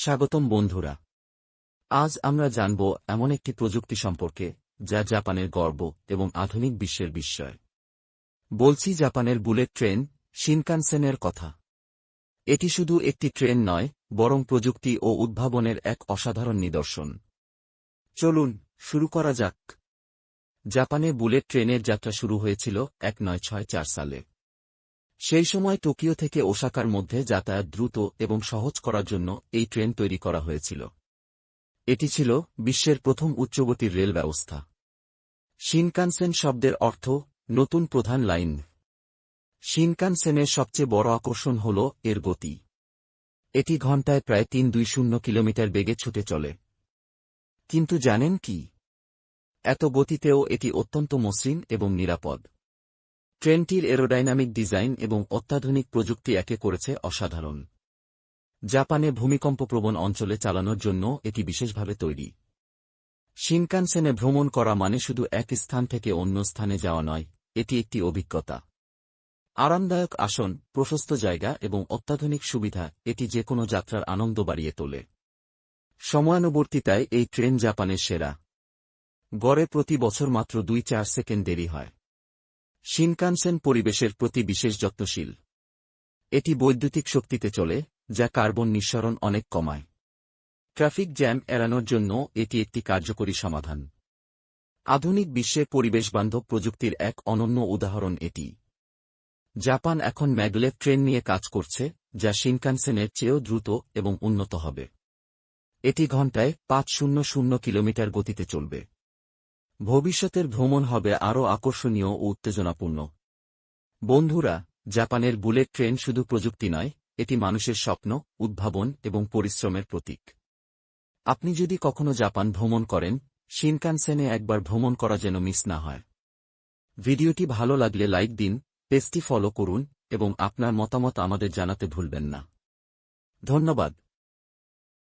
স্বাগতম বন্ধুরা। আজ আমরা জানব এমন একটি প্রযুক্তি সম্পর্কে, যা জাপানের গর্ব এবং আধুনিক বিশ্বের বিস্ময়। বলছি জাপানের বুলেট ট্রেন শিনকানসেনের কথা। এটি শুধু একটি ট্রেন নয়, বরং প্রযুক্তি ও উদ্ভাবনের এক অসাধারণ নিদর্শন। চলুন, শুরু করা যাক। জাপানে বুলেট ট্রেনের যাত্রা শুরু হয়েছিল এক নয় ছয় চার সালে। সেই সময় টোকিও থেকে ওসাকার মধ্যে যাতায়াত দ্রুত এবং সহজ করার জন্য এই ট্রেন তৈরি করা হয়েছিল। এটি ছিল বিশ্বের প্রথম উচ্চগতির রেল ব্যবস্থা। শিনকানসেন শব্দের অর্থ, নতুন প্রধান লাইন। শিনকানসেনের সবচেয়ে বড় আকর্ষণ হল এর গতি। এটি ঘন্টায় প্রায় তিন দুই শূন্য কিলোমিটার বেগে ছুটে চলে। কিন্তু জানেন কি? এত গতিতেও এটি অত্যন্ত মসৃণ এবং নিরাপদ। ট্রেনটির এরোডাইনামিক ডিজাইন এবং অত্যাধুনিক প্রযুক্তি একে করেছে অসাধারণ। জাপানে ভূমিকম্পপ্রবণ অঞ্চলে চালানোর জন্য এটি বিশেষভাবে তৈরি। শিনকানসেনে ভ্রমণ করা মানে শুধু এক স্থান থেকে অন্য স্থানে যাওয়া নয়, এটি একটি অভিজ্ঞতা। আরামদায়ক আসন, প্রশস্ত জায়গা এবং অত্যাধুনিক সুবিধা, এটি যে কোনো যাত্রার আনন্দ বাড়িয়ে তোলে। সময়ানুবর্তিতায় এই ট্রেন জাপানের সেরা। গড়ে প্রতি বছর মাত্র দুই চার সেকেন্ড দেরি হয়। শিনকানসেন পরিবেশের প্রতি বিশেষ যত্নশীল। এটি বৈদ্যুতিক শক্তিতে চলে, যা কার্বন নিঃসরণ অনেক কমায়। ট্রাফিক জ্যাম এড়ানোর জন্য এটি একটি কার্যকরী সমাধান। আধুনিক বিশ্বে পরিবেশবান্ধব প্রযুক্তির এক অনন্য উদাহরণ এটি। জাপান এখন ম্যাগলেভ ট্রেন নিয়ে কাজ করছে, যা শিনকানসেনের চেয়েও দ্রুত এবং উন্নত হবে। এটি ঘণ্টায় পাঁচ শূন্য শূন্য কিলোমিটার গতিতে চলবে। ভবিষ্যতের ভ্রমণ হবে আরও আকর্ষণীয় ও উত্তেজনাপূর্ণ। বন্ধুরা, জাপানের বুলেট ট্রেন শুধু প্রযুক্তি নয়, এটি মানুষের স্বপ্ন, উদ্ভাবন এবং পরিশ্রমের প্রতীক। আপনি যদি কখনো জাপান ভ্রমণ করেন, শিনকানসেনে একবার ভ্রমণ করা যেন মিস না হয়। ভিডিওটি ভালো লাগলে লাইক দিন, পেজটি ফলো করুন এবং আপনার মতামত আমাদের জানাতে ভুলবেন না। ধন্যবাদ।